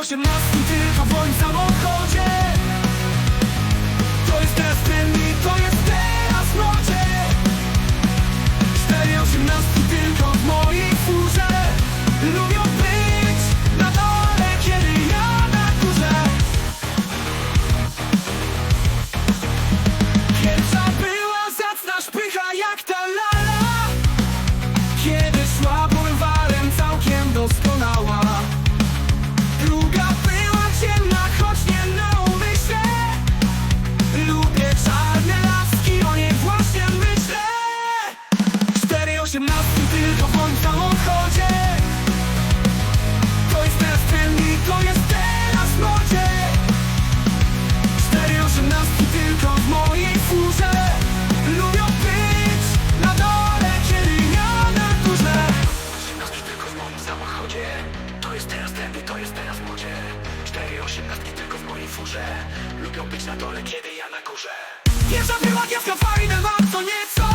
osiemnastu tylko w moim samochodzie. To jest teraz ten i to jest teraz nocie Cztery osiemnastu tylko w mojej furze. Lubią być na dole, kiedy ja na górze. Pierwsza była zacna szpycha jak ta lata Cztery osiemnastki tylko w mojej furze. Lubią być na dole, kiedy ja na górze. Pierwsza była kiewka fajna, mam co nieco.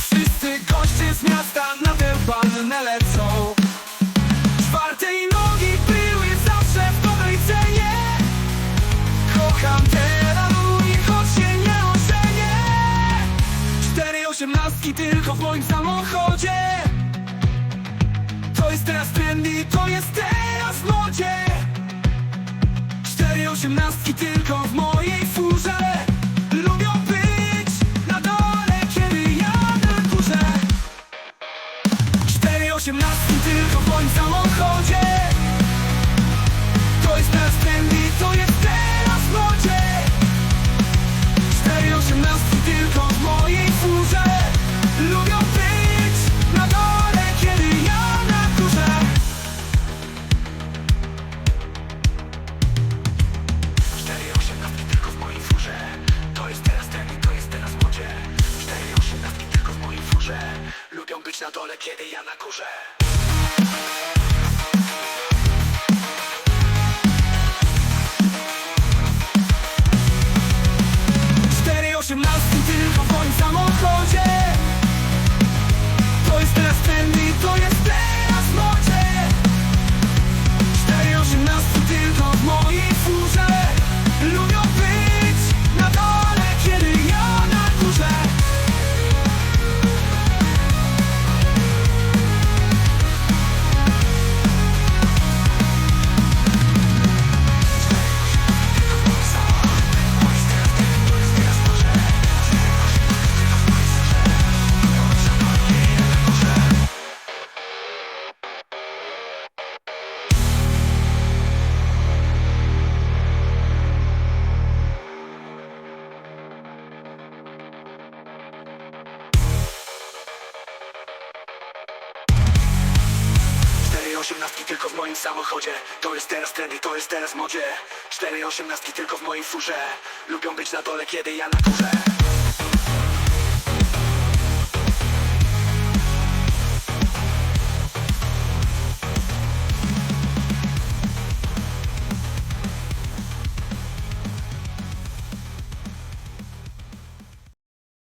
Wszyscy goście z miasta na tę bannę lecą. Czwartej nogi były zawsze w dobrej cenie. Kocham te lalunie, choć się nie ożenię. Cztery osiemnastki tylko w moim samochodzie. To jest teraz trendy, to jest Osiemnastki tylko na dole, kiedy ja na górze osiemnastki tylko w moim samochodzie. To jest teraz trendy, to jest teraz modzie. Cztery osiemnastki tylko w mojej furze. Lubią być na dole, kiedy ja na górze